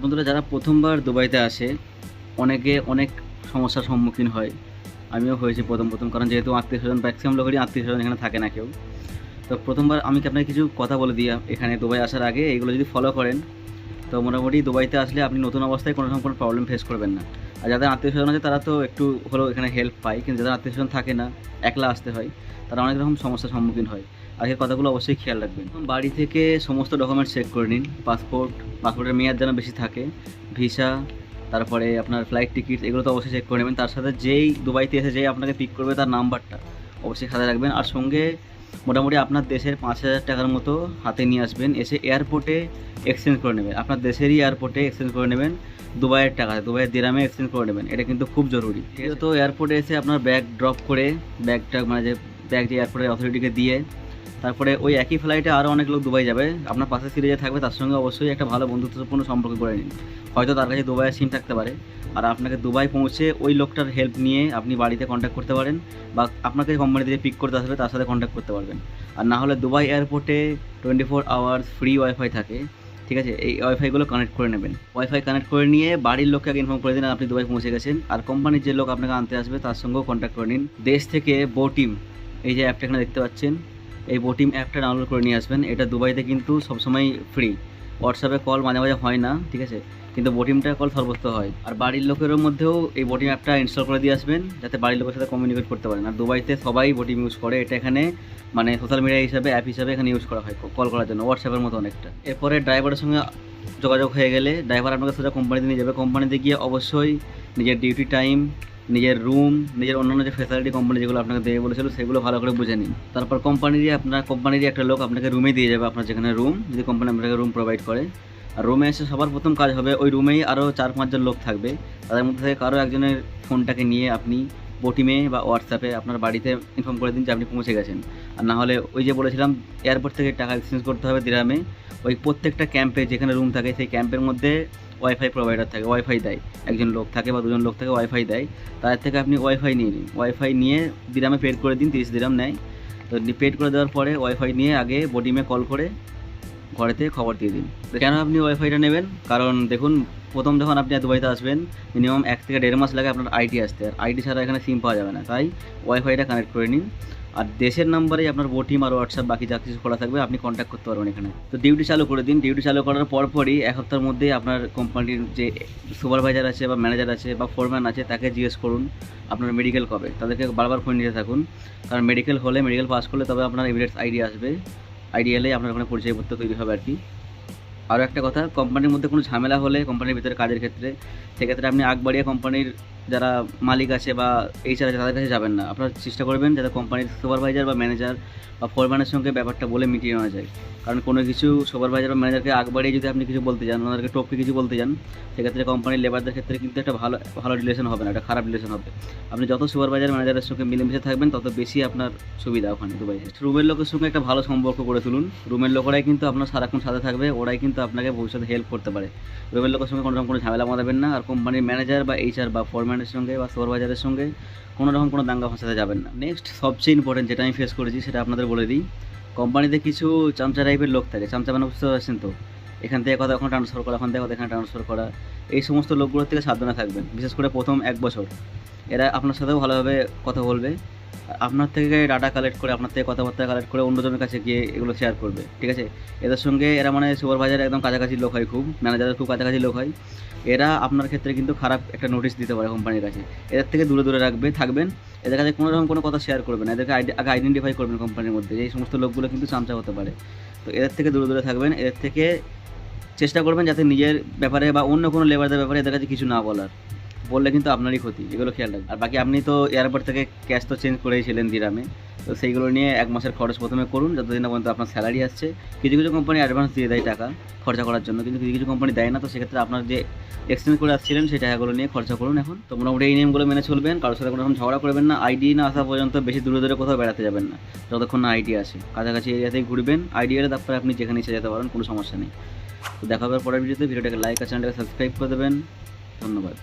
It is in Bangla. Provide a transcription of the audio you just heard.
বন্ধুরা, যারা প্রথমবার দুবাইতে আসে, অনেকে অনেক সমস্যার সম্মুখীন হয়। আমিও হয়েছি প্রথম প্রথম, কারণ যেহেতু আত্মীয় স্বজন ম্যাক্সিমাম লোকেরই আত্মীয় স্বজন এখানে থাকে না কেউ। তো প্রথমবার আমি আপনাকে কিছু কথা বলে দিই? এখানে দুবাই আসার আগে এইগুলো যদি ফলো করেন, তো মোটামুটি দুবাইতে আসলে আপনি নতুন অবস্থায় কোনো রকম কোনো প্রবলেম ফেস করবেন না। আর যাদের আত্মীয় স্বজন আছে, তারা তো একটু হলেও এখানে হেল্প পায়, কিন্তু যাদের আত্মীয় স্বজন থাকে না, একলা আসতে হয়, তারা অনেক রকম সমস্যার সম্মুখীন হয়। আগের কথাগুলো অবশ্যই খেয়াল রাখবেন। বাড়ি থেকে সমস্ত ডকুমেন্টস চেক করে নিন। পাসপোর্ট, পাসপোর্টের মেয়াদ যেন বেশি থাকে, ভিসা, তারপরে আপনার ফ্লাইট টিকিট এগুলো তো অবশ্যই চেক করে নেবেন। তার সাথে যেই দুবাইতে এসে যেই আপনাকে পিক করবে তার নাম্বারটা অবশ্যই খাতায় রাখবেন। আর সঙ্গে মোটামুটি আপনার দেশের পাঁচ হাজার টাকার মতো হাতে নিয়ে আসবেন। এসে এয়ারপোর্টে এক্সচেঞ্জ করে নেবেন। আপনার দেশেরই এয়ারপোর্টে এক্সচেঞ্জ করে নেবেন। দুবাইয়ের টাকা দুবাইয়ের দিরামে এক্সচেঞ্জ করে নেবেন। এটা কিন্তু খুব জরুরি। তো এয়ারপোর্টে এসে আপনার ব্যাগ ড্রপ করে ব্যাগটা মানে যে ব্যাগ যে এয়ারপোর্টের অথরিটিকে দিয়ে তারপরে ওই একই ফ্লাইটে আরও অনেক লোক দুবাই যাবে। আপনার পাশে যে থাকবে, তার সঙ্গে অবশ্যই একটা ভালো বন্ধুত্বপূর্ণ সম্পর্ক করে নিন। হয়তো তার কাছে দুবাইয়ের সিম থাকতে পারে। আর আপনাকে দুবাই পৌঁছে ওই লোকটার হেল্প নিয়ে আপনি বাড়িতে কন্ট্যাক্ট করতে পারেন বা আপনাকে কোম্পানি থেকে পিক করতে আসবে, তার সাথে কন্ট্যাক্ট করতে পারবেন। আর না হলে দুবাই এয়ারপোর্টে twenty four hours free wifi থাকে। ঠিক আছে? এই ওয়াইফাইগুলো কানেক্ট করে নেবেন। ওয়াইফাই কানেক্ট করে নিয়ে বাড়ির লোককে আগে ইনফর্ম করে দিন আপনি দুবাই পৌঁছে গেছেন। আর কোম্পানির যে লোক আপনাকে আনতে আসবে, তার সঙ্গেও কন্ট্যাক্ট করে নিন। দেশ থেকে বোটিম এই যে অ্যাপটা এখানে দেখতে পাচ্ছেন। এই বোটিম অ্যাপটা ডাউনলোড করে নিয়ে আসবেন। এটা দুবাইতে কিন্তু সবসময় ফ্রি হোয়াটসঅ্যাপে কল মাঝে মাঝে হয় না, ঠিক আছে? কিন্তু বোটিমটা কল সর্বত্র হয়। আর বাড়ির লোকেরও মধ্যেও এই বোটিম অ্যাপটা ইনস্টল করে দিয়ে আসবেন, যাতে বাড়ির লোকের সাথে কমিউনিকেট করতে পারেন। আর দুবাইতে সবাই বোটিম ইউজ করে। এটা এখানে মানে সোশ্যাল মিডিয়া হিসাবে অ্যাপ হিসাবে এখানে ইউজ করা হয় কল করার জন্য হোয়াটসঅ্যাপের মতো অনেকটা। এরপরে ড্রাইভারের সঙ্গে যোগাযোগ হয়ে গেলে ড্রাইভার আপনাকে সোজা কোম্পানিতে নিয়ে যাবে। কোম্পানিতে গিয়ে অবশ্যই নিজের ডিউটি টাইম নিজের রুম নিজের অন্যান্য যে ফ্যাসিলিটি কোম্পানি যেগুলো আপনাকে দেবে বলেছিল, সেগুলো ভালো করে বুঝে নিন। তারপর কোম্পানিরই আপনার কোম্পানিরই একটা লোক আপনাকে রুমে দিয়ে যাবে আপনার যেখানে রুম যদি কোম্পানি আপনাকে রুম প্রোভাইড করে। আর রুমে এসে সবার প্রথম কাজ হবে, ওই রুমেই আরও চার পাঁচজন লোক থাকবে। তাদের মধ্যে থেকে কারও একজনের ফোনটাকে নিয়ে আপনি বোটিমে বা হোয়াটসঅ্যাপে আপনার বাড়িতে ইনফর্ম করে দিন যে আপনি পৌঁছে গেছেন। আর না হলে ওই যে বলেছিলাম এয়ারপোর্ট থেকে টাকা এক্সচেঞ্জ করতে হবে দিরামে ওই প্রত্যেকটা ক্যাম্পে যেখানে রুম থাকে, সেই ক্যাম্পের মধ্যে ওয়াইফাই প্রোভাইডার থাকে ওয়াইফাই দেয়। একজন লোক থাকে বা দুজন লোক থাকে ওয়াইফাই দেয়। তাদের থেকে আপনি ওয়াইফাই নিয়ে নিন। ওয়াইফাই নিয়ে দিরামে পেড করে দিন, তিরিশ দিরাম নেয়। তো পেড করে দেওয়ার পরে ওয়াইফাই নিয়ে আগে বোটিমে কল করে ঘরেতে খবর দিয়ে দিন। কেন আপনি ওয়াইফাইটা নেবেন? কারণ দেখুন, প্রথম যখন আপনি দুবাইতে আসবেন মিনিমাম এক থেকে দেড় মাস লাগে আপনার আইডি আসতে। আর আইডি ছাড়া এখানে সিম পাওয়া যাবে না। তাই ওয়াইফাইটা কানেক্ট করে নিন। আর দেশের নাম্বারে আপনার বোটিম আর হোয়াটসঅ্যাপ বাকি যা কিছু খোলা থাকবে আপনি কন্ট্যাক্ট করতে পারবেন এখানে। তো ডিউটি চালু করে দিন। ডিউটি চালু করার পরপরই এক সপ্তাহের মধ্যে আপনার কোম্পানির যে সুপারভাইজার আছে বা ম্যানেজার আছে বা ফোরম্যান আছে, তাকে জিজ্ঞেস করুন আপনার মেডিকেল কবে। তাদেরকে বারবার ফোন নিতে থাকুন। কারণ মেডিকেল হলে মেডিকেল পাস করলে তবে আপনার এভিডেন্স আইডি আসবে। আইডি এলেই আপনার ওখানে পরিচয়পত্র তৈরি হবে আর কি। আরও একটা কথা কোম্পানির মধ্যে কোনো ঝামেলা হলে কোম্পানির ভিতরে কাজের ক্ষেত্রে, সেক্ষেত্রে আপনি আগ বাড়িয়ে কোম্পানির যারা মালিক আছে বা এইচআর আছে, তাদের কাছে যাবেন না। আপনারা চেষ্টা করবেন যাতে কোম্পানির সুপারভাইজার বা ম্যানেজার বা ফোরম্যানের সঙ্গে ব্যাপারটা বলে মিটিয়ে নেওয়া যায়। কারণ কোনো কিছু সুপারভাইজার বা ম্যানেজারকে আগ বাড়িয়ে যদি আপনি কিছু বলতে যান ওনাদেরকে টপকে কিছু বলতে যান সেক্ষেত্রে কোম্পানির লেবারদের ক্ষেত্রে কিন্তু একটা ভালো ভালো রিলেশন হবে না, একটা খারাপ রিলেশন হবে। আপনি যত সুপারভাইজার ম্যানেজারের সঙ্গে মিলেমিশে থাকবেন, তত বেশি আপনার সুবিধা ওখানে দুবাই রুমের লোকের সঙ্গে একটা ভালো সম্পর্ক করে তুলুন। রুমের লোকেরাই কিন্তু আপনার সারাক্ষণ সাথে থাকবে, ওরাই কিন্তু আপনাকে ভবিষ্যতে হেল্প করতে পারে। রুমের লোকের সঙ্গে কোনো রকম কোনো ঝামেলা মারাবেন না। আর কোম্পানির ম্যানেজার বা এইচআর বা ফোরম্যানের সঙ্গে বা সুপারভাইজারের সঙ্গে কোনো রকম কোনো দাঙ্গা ফাঁসাতে যাবেন না। নেক্সট সবচেয়ে ইম্পর্টেন্ট যেটা আমি ফেস করেছি সেটা আপনাদের বলে দিই কোম্পানিতে কিছু চামচা টাইপের লোক থাকে, চামচা মানে বুঝতে পারছেন তো? এখান থেকে কথা ওখানে ট্রান্সফার করা, ওখান থেকে কথা এখানে ট্রান্সফার করা, এই সমস্ত লোকগুলোর থেকে সাবধানে থাকবেন, বিশেষ করে প্রথম এক বছর। এরা আপনার সাথেও ভালোভাবে কথা বলবে আপনার থেকে ডাটা কালেক্ট করে, আপনার থেকে কথাবার্তা কালেক্ট করে অন্যজনের কাছে গিয়ে এগুলো শেয়ার করবে, ঠিক আছে? এদের সঙ্গে এরা মানে সুপারভাইজার একদম কাছাকাছি লোক হয় খুব ম্যানেজারের খুব কাছাকাছি লোক হয়। এরা আপনার ক্ষেত্রে কিন্তু খারাপ একটা নোটিশ দিতে পারে কোম্পানির কাছে। এদের থেকে দূরে দূরে রাখবে, থাকবেন, এদের কাছে কোনো রকম কোনো কথা শেয়ার করবেন এদেরকে আগে আইডেন্টিফাই করবেন কোম্পানির মধ্যে এই সমস্ত লোকগুলো কিন্তু চামচা হতে পারে। তো এদের থেকে দূরে দূরে থাকবেন, এদের থেকে চেষ্টা করবেন যাতে নিজের ব্যাপারে বা অন্য কোনো লেবারদের ব্যাপারে এদের কাছে কিছু না বলার। বললে কিন্তু আপনারই ক্ষতি, এগুলো খেয়াল রাখবেন। আর বাকি আপনি তো এয়ারপোর্ট থেকে ক্যাশ তো চেঞ্জ করেইছিলেন দিরামে তো সেইগুলো নিয়ে এক মাসের খরচ প্রথমে করুন, যতদিন না পর্যন্ত আপনার স্যালারি আসছে। কিছু কিছু কোম্পানি অ্যাডভান্স দিয়ে দেয় টাকা খরচা করার জন্য, কিন্তু কিছু কিছু কোম্পানি দেয় না, তো সেক্ষেত্রে আপনার যে এক্সচেঞ্জ করে আসছিলেন, সেই টাকাগুলো নিয়ে খরচা করুন এখন। তো মোটামুটি এই নিয়মগুলো মেনে চলবেন, কারোর সাথে কোনো রকম ঝগড়া করবেন না আইডি না আসা পর্যন্ত বেশি দূরে দূরে কোথাও বেড়াতে যাবেন না, যতক্ষণ না আইডি আসে। কাছাকাছি এরিয়াতেই ঘুরবেন আইডি এলে তারপরে আপনি যেখানে ইচ্ছে যেতে পারেন, কোনো সমস্যা নেই। তো দেখা হবে পরের ভিডিওতে, ভিডিওটাকে লাইক আর চ্যানেলটাকে সাবস্ক্রাইব করে দেবেন। ধন্যবাদ।